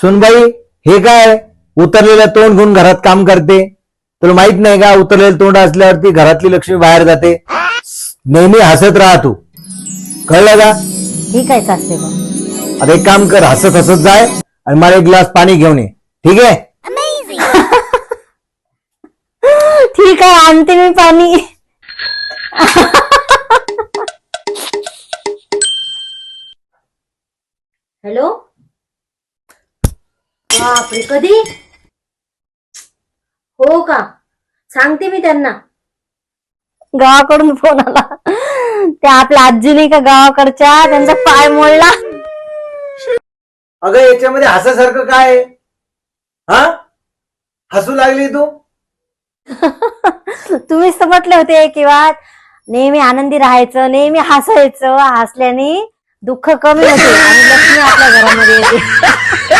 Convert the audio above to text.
सुनबाई हे काय? उतरलेलं तोंड घेऊन घरात काम करते. तुला माहीत नाही का उतरलेलं तोंड असल्यावरती घरातली लक्ष्मी बाहेर जाते. नेहमी हसत राहा तू. कळलं का? ठीक आहे सासरे बा आता एक काम कर हसत हसत जाय आणि मला एक ग्लास पाणी घेऊन ये. ठीक आहे? ठीक आहे आणते मी पाणी. हॅलो बापरे कधी? हो का? सांगते मी त्यांना. गावाकडून फोन आला. त्या आपल्या आजी नाही का गावाकडच्या त्यांचा पाय मोडला. अगं याच्यामध्ये हसासारखं काय? आहे? हा? हसू लागली तू? तुम्हीच तर म्हटले होते किंवा नेहमी आनंदी राहायचं नेहमी हसायचं. हसल्याने दुःख कमी होते. आणि लक्ष्मी आपल्या घरामध्ये येते.